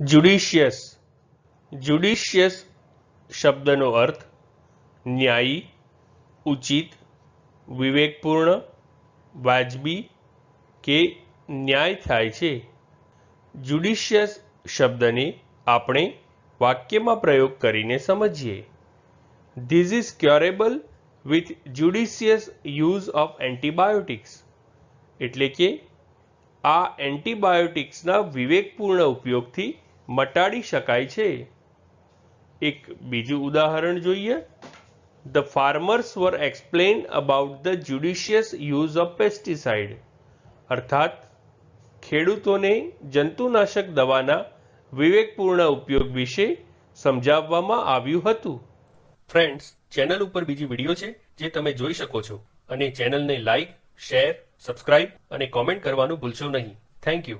જ્યુડિશિયસ જ્યુડિશિયસ શબ્દનો અર્થ ન્યાયી, ઉચિત, વિવેકપૂર્ણ, વાજબી કે ન્યાય થાય છે. જ્યુડિશિયસ શબ્દને આપણે વાક્યમાં પ્રયોગ કરીને સમજીએ. This is curable with judicious use of antibiotics એટલે કે આ એન્ટીબાયોટિક્સના વિવેકપૂર્ણ ઉપયોગથી મટાડી શકાય છે. એક બીજું ઉદાહરણ જોઈએ. The farmers were explain about the judicious use of pesticide અર્થાત, ખેડૂતોને જંતુનાશક દવાના વિવેકપૂર્ણ ઉપયોગ વિશે સમજાવવામાં આવ્યું હતું. ફ્રેન્ડ્સ ચેનલ ઉપર બીજી વીડિયો છે, જે તમે જોઈ શકો છો. અને ચેનલને લાઈક શેર સબસ્ક્રાઇબ અને કોમેન્ટ કરવાનું ભૂલશો નહીં. Thank you